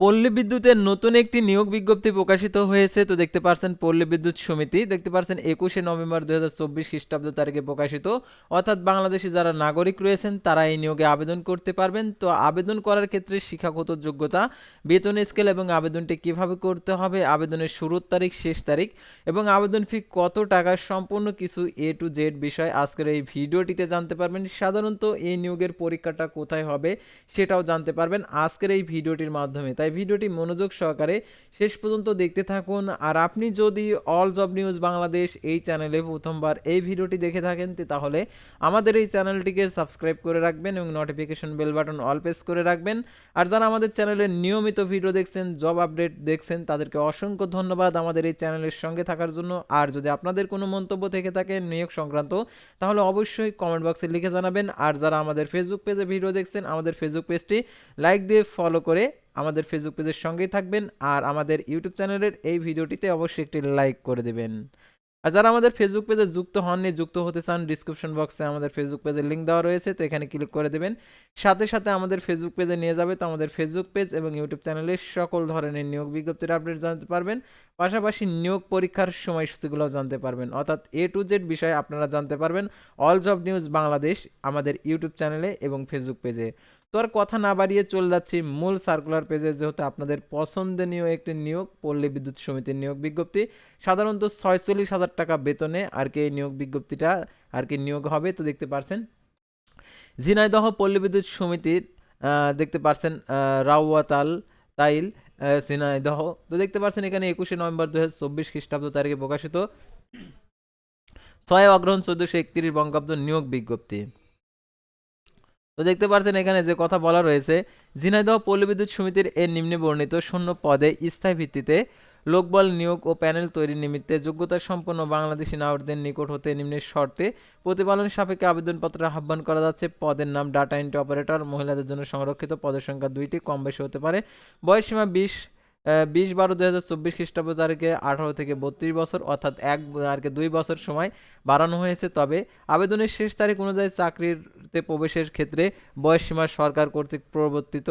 পল্লী বিদ্যুতের নতুন একটি নিয়োগ বিজ্ঞপ্তি প্রকাশিত হয়েছে। তো দেখতে পারছেন পল্লী বিদ্যুৎ সমিতি, দেখতে পারছেন, একুশে নভেম্বর দু হাজার চব্বিশ খ্রিস্টাব্দ তারিখে প্রকাশিত। অর্থাৎ বাংলাদেশে যারা নাগরিক রয়েছেন, তারা এই নিয়োগে আবেদন করতে পারবেন। তো আবেদন করার ক্ষেত্রে শিক্ষাগত যোগ্যতা, বেতন স্কেল এবং আবেদনটি কীভাবে করতে হবে, আবেদনের শুরুর তারিখ, শেষ তারিখ এবং আবেদন ফি কত টাকা, সম্পূর্ণ কিছু এ টু জেড বিষয় আজকের এই ভিডিওটিতে জানতে পারবেন। সাধারণত এই নিয়োগের পরীক্ষাটা কোথায় হবে, সেটাও জানতে পারবেন আজকের এই ভিডিওটির মাধ্যমে। তাই ভিডিওটি মনোযোগ সহকারে শেষ পর্যন্ত দেখতে থাকুন। আর আপনি যদি অল জব নিউজ বাংলাদেশ এই চ্যানেলে প্রথমবার এই ভিডিওটি দেখে থাকেন তাহলে আমাদের এই চ্যানেলটিকে সাবস্ক্রাইব করে রাখবেন এবং notification bell button all press করে রাখবেন। আর যারা আমাদের চ্যানেলে নিয়মিত ভিডিও দেখছেন জব আপডেট দেখছেন, তাদেরকে অসংখ্য ধন্যবাদ আমাদের এই চ্যানেলের সঙ্গে থাকার জন্য। আর যদি আপনাদের কোনো মন্তব্য থেকে থাকে নিয়োগ সংক্রান্ত, তাহলে অবশ্যই কমেন্ট বক্সে লিখে জানাবেন। আর যারা আমাদের ফেসবুক পেজে ভিডিও দেখছেন, আমাদের ফেসবুক পেজটি লাইক দিয়ে ফলো করে আমাদের ফেসবুক পেজের সঙ্গেই থাকবেন আর আমাদের ইউটিউব চ্যানেলের এই ভিডিওটিতে অবশ্যই একটি লাইক করে দেবেন। আর যারা আমাদের ফেসবুক পেজে যুক্ত হননি, যুক্ত হতে চান ডিসক্রিপশন বক্সে আমাদের ফেসবুক পেজের লিঙ্ক দেওয়া রয়েছে, তো এখানে ক্লিক করে দেবেন। সাথে সাথে আমাদের ফেসবুক পেজে নিয়ে যাবে তো আমাদের ফেসবুক পেজ এবং ইউটিউব চ্যানেলে সকল ধরনের নিয়োগ বিজ্ঞপ্তির আপডেট জানতে পারবেন। পাশাপাশি নিয়োগ পরীক্ষার সময়সূচিগুলোও জানতে পারবেন। অর্থাৎ এ টু জেড বিষয়ে আপনারা জানতে পারবেন। অল জব নিউজ বাংলাদেশ আমাদের ইউটিউব চ্যানেলে এবং ফেসবুক পেজে তো আর কথা না বাড়িয়ে চলে যাচ্ছি মূল সার্কুলার পেজে যেহেতু আপনাদের পছন্দনীয় একটি নিয়োগ, পল্লী বিদ্যুৎ সমিতির নিয়োগ বিজ্ঞপ্তি। সাধারণত ছয়চল্লিশ হাজার টাকা বেতনে আর কি নিয়োগ বিজ্ঞপ্তিটা আর কি নিয়োগ হবে তো দেখতে পারছেন। ঝিনাইদহ পল্লী সমিতির দেখতে পারছেন রাওয়াতাল তাইল ঝিনাইদহ। তো দেখতে পারছেন এখানে একুশে নভেম্বর দু হাজার চব্বিশ খ্রিস্টাব্দ তারিখে প্রকাশিত ছয় অগ্রহণ চোদ্দশো একত্রিশ বঙ্গাব্দ নিয়োগ বিজ্ঞপ্তি। তো দেখতে পাচ্ছেন এখানে যে কথা বলা রয়েছে, ঝিনাইদহ পল্লী বিদ্যুৎ সমিতির এর নিম্নে বর্ণিত শূন্য পদে স্থায়ী ভিত্তিতে লোকবল নিয়োগ ও প্যানেল তৈরির নিমিত্তে যোগ্যতা সম্পন্ন বাংলাদেশি নাগরিকদের নিকট হতে নিম্নের শর্তে প্রতিপালন সাপেক্ষে আবেদনপত্র আহ্বান করা যাচ্ছে। পদের নাম, ডাটা এন্ট্রি অপারেটর, মহিলাদের জন্য সংরক্ষিত পদের সংখ্যা দুইটি, কম বেশি হতে পারে। বয়সসীমা বিশ বিশ বারো দুই হাজার চব্বিশ খ্রিস্টাব্দ তারিখে আঠারো থেকে বত্রিশ বছর অর্থাৎ এক আর দুই বছর সময় বাড়ানো হয়েছে। তবে আবেদনের শেষ তারিখ অনুযায়ী চাকরিতে প্রবেশের ক্ষেত্রে বয়সসীমা সরকার কর্তৃক প্রবর্তিত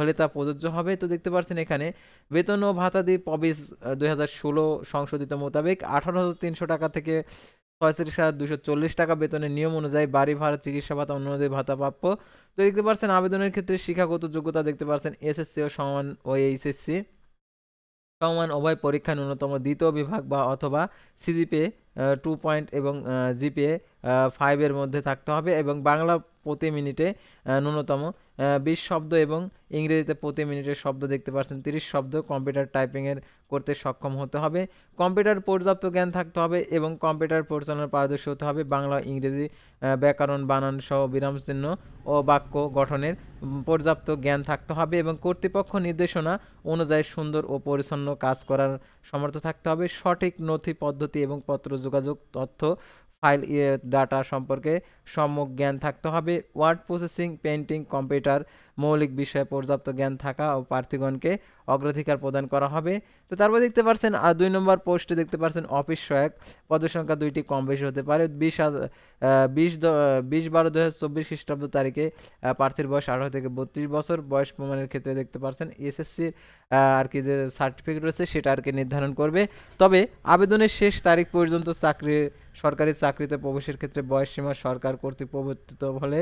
হলে তা প্রযোজ্য হবে। তো দেখতে পাচ্ছেন এখানে বেতন ও ভাতা দিয়ে পবিস দুই হাজার ষোলো সংশোধিত মোতাবেক আঠারো হাজার তিনশো টাকা থেকে ছয়ত্রিশ হাজার দুশো চল্লিশ টাকা বেতনের নিয়ম অনুযায়ী বাড়ি ভাড়া, চিকিৎসা ভাতা অন্যদের ভাতা প্রাপ্য। তো দেখতে পাচ্ছেন আবেদনের ক্ষেত্রে শিক্ষাগত যোগ্যতা দেখতে পাচ্ছেন এসএসসি ও সমান ও এইচএসসি সমান উভয় পরীক্ষা ন্যূনতম দ্বিতীয় বিভাগ বা অথবা সিজিপিএ টু পয়েন্ট এবং জিপিএ ফাইভের মধ্যে থাকতে হবে এবং বাংলা প্রতি মিনিটে ন্যূনতম বিশ শব্দ এবং ইংরেজিতে প্রতি মিনিটে শব্দ দেখতে পাচ্ছেন তিরিশ শব্দ কম্পিউটার টাইপিংয়ের করতে সক্ষম হতে হবে। কম্পিউটার পর্যাপ্ত জ্ঞান থাকতে হবে এবং কম্পিউটার পরিচালনার পারদর্শী হতে হবে। বাংলা, ইংরেজি ব্যাকরণ, বানান সহ বিরাম চিহ্ন ও বাক্য গঠনের পর্যাপ্ত জ্ঞান থাকতে হবে এবং কর্তৃপক্ষ নির্দেশনা অনুযায়ী সুন্দর ও পরিচ্ছন্ন কাজ করার সমর্থ থাকতে হবে। সঠিক নথি পদ্ধতি এবং পত্র যোগাযোগ তথ্য ফাইল ডাটা সম্পর্কে সম্যক জ্ঞান থাকতে হবে। ওয়ার্ড প্রসেসিং পেন্টিং কম্পিউটার মৌলিক বিষয়ে পর্যাপ্ত জ্ঞান থাকা ও প্রার্থীগণকে অগ্রাধিকার প্রদান করা হবে। তো তারপর দেখতে পাচ্ছেন আর দুই নম্বর পোস্টে দেখতে পাচ্ছেন অফিস সহায়ক, পদের সংখ্যা দুইটি কম বেশি হতে পারে। বিশ বিশ বিশ বারো দু হাজার চব্বিশ খ্রিস্টাব্দ তারিখে প্রার্থীর বয়স আঠারো থেকে বত্রিশ বছর। বয়স প্রমাণের ক্ষেত্রে দেখতে পাচ্ছেন এসএসসি আর কি যে সার্টিফিকেট রয়েছে, সেটা আর কি নির্ধারণ করবে। তবে আবেদনের শেষ তারিখ পর্যন্ত চাকরি, সরকারি চাকরিতে প্রবেশের ক্ষেত্রে বয়সসীমা সরকার কর্তৃক প্রবর্তিত হলে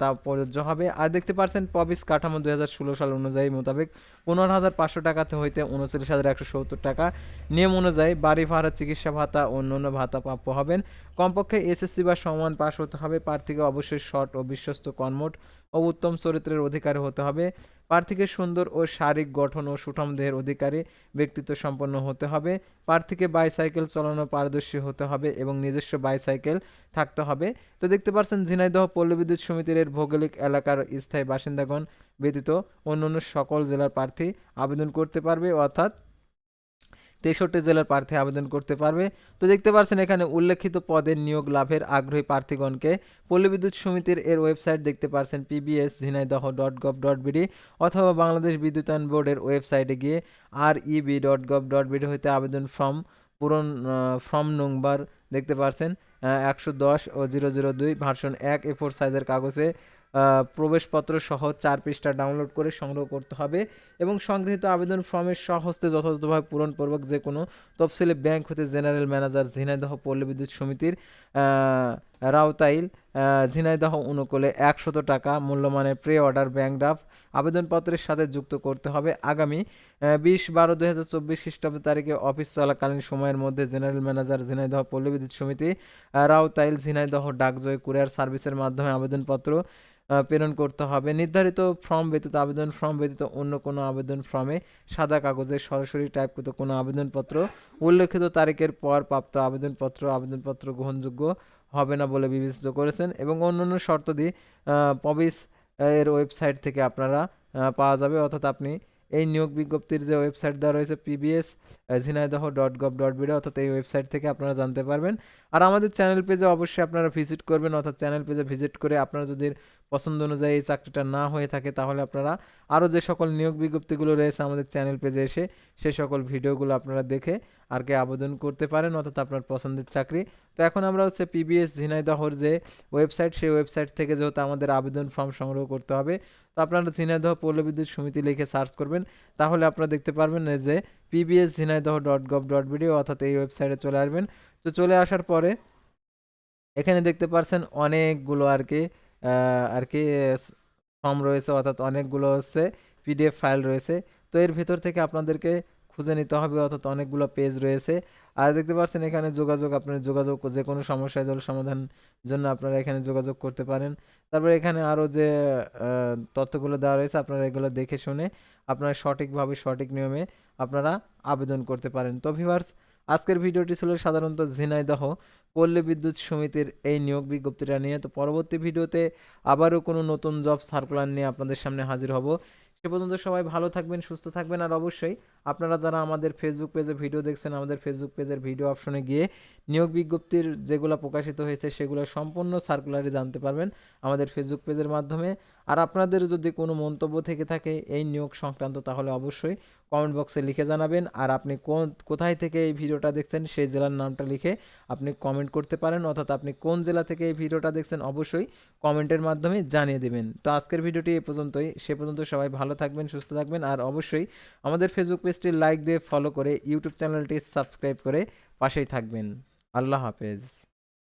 তা প্রযোজ্য হবে। আর দেখতে পাচ্ছেন পবিস কাঠামো দুই হাজার ষোলো সাল অনুযায়ী মোতাবেক পনেরো হাজার পাঁচশো টাকাতে হইতে উনচল্লিশ হাজার একশো সত্তর টাকা। নিয়ম অনুযায়ী বাড়ি ভাড়া, চিকিৎসা ভাতা অন্যান্য ভাতা প্রাপ্য হবেন। কমপক্ষে এসএসসি বা সমান পাশ হতে হবে। প্রার্থীকে অবশ্যই শর্ট ও বিশ্বস্ত কর্মঠ ও উত্তম চরিত্রের অধিকারী হতে হবে। প্রার্থীকে সুন্দর ও শারীরিক গঠন ও সুঠাম দেহের অধিকারী ব্যক্তিত্ব সম্পন্ন হতে হবে। প্রার্থীকে বাইসাইকেল চালানো পারদর্শী হতে হবে এবং নিজস্ব বাইসাইকেল থাকতে হবে। তো দেখতে পাচ্ছেন, ঝিনাইদহ পল্লী বিদ্যুৎ সমিতির ভৌগোলিক এলাকার স্থায়ী বাসিন্দাগণ ব্যতীত অন্যান্য সকল জেলার আবেদন করতে পারবে, অর্থাৎ তেষট্টি জেলার প্রার্থী আবেদন করতে পারবে। তো দেখতে পাচ্ছেন এখানে উল্লেখিত পদের নিয়োগ লাভের আগ্রহী প্রার্থীগণকে পল্লী বিদ্যুৎ সমিতির এর ওয়েবসাইট দেখতে পাচ্ছেন PBS Jhenaidah dot gov dot BD অথবা বাংলাদেশ বিদ্যুতায়ন বোর্ডের ওয়েবসাইটে গিয়ে R EB dot gov dot BD হইতে আবেদন ফর্ম, পূরণ ফর্ম নম্বর দেখতে পাচ্ছেন একশো দশ ও জিরো জিরো দুই ভার্সন এক, এ ফোর সাইজের কাগজে প্রবেশপত্র সহ চার পৃষ্ঠা ডাউনলোড করে সংগ্রহ করতে হবে এবং সংগৃহীত আবেদন ফর্মের সহস্তে যথাযথভাবে পূরণপূর্বক যে কোনো তফসিলি ব্যাংক হতে জেনারেল ম্যানেজার ঝিনাইদহ পল্লী বিদ্যুৎ সমিতির রাওতাইল ঝিনাইদহ অনুকূলে একশত টাকা মূল্যমানের প্রে অর্ডার ব্যাংক ড্রাফট আবেদনপত্রের সাথে যুক্ত করতে হবে আগামী বিশ বারো দুই হাজার চব্বিশ খ্রিস্টাব্দ তারিখে অফিস চলাকালীন সময়ের মধ্যে জেনারেল ম্যানেজার ঝিনাইদহ পল্লী বিদ্যুৎ সমিতি আহ, রাউতাইল ঝিনাইদহ ডাকজয় কুরিয়ার সার্ভিসের মাধ্যমে আবেদনপত্র প্রেরণ করতে হবে। নির্ধারিত ফর্ম ব্যতীত আবেদন ফর্ম ব্যতীত অন্য কোনো আবেদন ফর্মে সাদা কাগজে সরাসরি টাইপকৃত কোনো আবেদনপত্র। উল্লেখিত তারিখের পর প্রাপ্ত আবেদনপত্র আবেদনপত্র গ্রহণযোগ্য। হবে না বলে বিবেচিত করেছেন এবং অন্যান্য দিয়ে পবিস এর ওয়েবসাইট থেকে আপনারা পাওয়া যাবে। অর্থাৎ আপনি এই নিয়োগ বিজ্ঞপ্তির যে ওয়েবসাইট দেওয়া রয়েছে PBS Jhenaidah dot gov dot BD অর্থাৎ এই ওয়েবসাইট থেকে আপনারা জানতে পারবেন। আর আমাদের চ্যানেল পেজে অবশ্যই আপনারা ভিজিট করবেন। অর্থাৎ চ্যানেল পেজে ভিজিট করে আপনারা যদি পছন্দ অনুযায়ী এই চাকরিটা না হয়ে থাকে, তাহলে আপনারা আরও যে সকল নিয়োগ বিজ্ঞপ্তিগুলো রয়েছে আমাদের চ্যানেল পেজে এসে সে সকল ভিডিওগুলো আপনারা দেখে আর কে আবেদন করতে পারেন, অর্থাৎ আপনার পছন্দের চাকরি। তো এখন আমরা হচ্ছে পিবিএস ঝিনাইদহর যে ওয়েবসাইট, সেই ওয়েবসাইট থেকে যেহেতু আমাদের আবেদন ফর্ম সংগ্রহ করতে হবে, তো আপনারা ঝিনাইদহ পৌরবিদ্যুৎ সমিতি লিখে সার্চ করবেন, তাহলে আপনারা দেখতে পারবেন যে PBS Jhenaidah dot gov dot BD, অর্থাৎ এই ওয়েবসাইটে চলে আসবেন। তো চলে আসার পরে এখানে দেখতে পারছেন অনেকগুলো আর কি আর কি ফর্ম রয়েছে, অর্থাৎ অনেকগুলো হচ্ছে পিডিএফ ফাইল রয়েছে। তো এর ভিতর থেকে আপনাদেরকে খুঁজে নিতে হবে, অর্থাৎ অনেকগুলো পেজ রয়েছে। আর দেখতে পাচ্ছেন এখানে যোগাযোগ, আপনার যোগাযোগ যে কোনো সমস্যায় জল সমাধান জন্য আপনারা এখানে যোগাযোগ করতে পারেন। তারপরে এখানে আরও যে তথ্যগুলো দেওয়া রয়েছে, আপনারা এগুলো দেখে শুনে আপনারা সঠিকভাবে সঠিক নিয়মে আপনারা আবেদন করতে পারেন। তো ভিভার্স আজকের ভিডিওটি ছিল সাধারণত ঝিনাইদহ পল্লী বিদ্যুৎ সমিতির এই নিয়োগ বিজ্ঞপ্তিটা নিয়ে। তো পরবর্তী ভিডিওতে আবারও কোনো নতুন জব সার্কুলার নিয়ে আপনাদের সামনে হাজির হব। সে পর্যন্ত সবাই ভালো থাকবেন, সুস্থ থাকবেন, আর অবশ্যই আপনারা যারা আমাদের ফেসবুক পেজে ভিডিও দেখছেন, আমাদের ফেসবুক পেজের ভিডিও অপশনে গিয়ে নিয়োগ বিজ্ঞপ্তির যেগুলো প্রকাশিত হয়েছে সেগুলো সম্পূর্ণ সার্কুলারে জানতে পারবেন আমাদের ফেসবুক পেজের মাধ্যমে। আর আপনাদের যদি কোনো মন্তব্য থেকে থাকে এই নিয়োগ সংক্রান্ত, তাহলে অবশ্যই কমেন্ট বক্সে লিখে জানাবেন। আর আপনি কোন, কোথায় থেকে এই ভিডিওটা দেখছেন সেই জেলার নামটা লিখে আপনি কমেন্ট করতে পারেন, অর্থাৎ আপনি কোন জেলা থেকে এই ভিডিওটা দেখছেন অবশ্যই কমেন্টের মাধ্যমে জানিয়ে দেবেন। তো আজকের ভিডিওটি এ পর্যন্তই। সে পর্যন্ত সবাই ভালো থাকবেন, সুস্থ থাকবেন, আর অবশ্যই আমাদের ফেসবুক পেজটি লাইক দিয়ে ফলো করে ইউটিউব চ্যানেলটি সাবস্ক্রাইব করে পাশেই থাকবেন। আল্লাহ হাফেজ।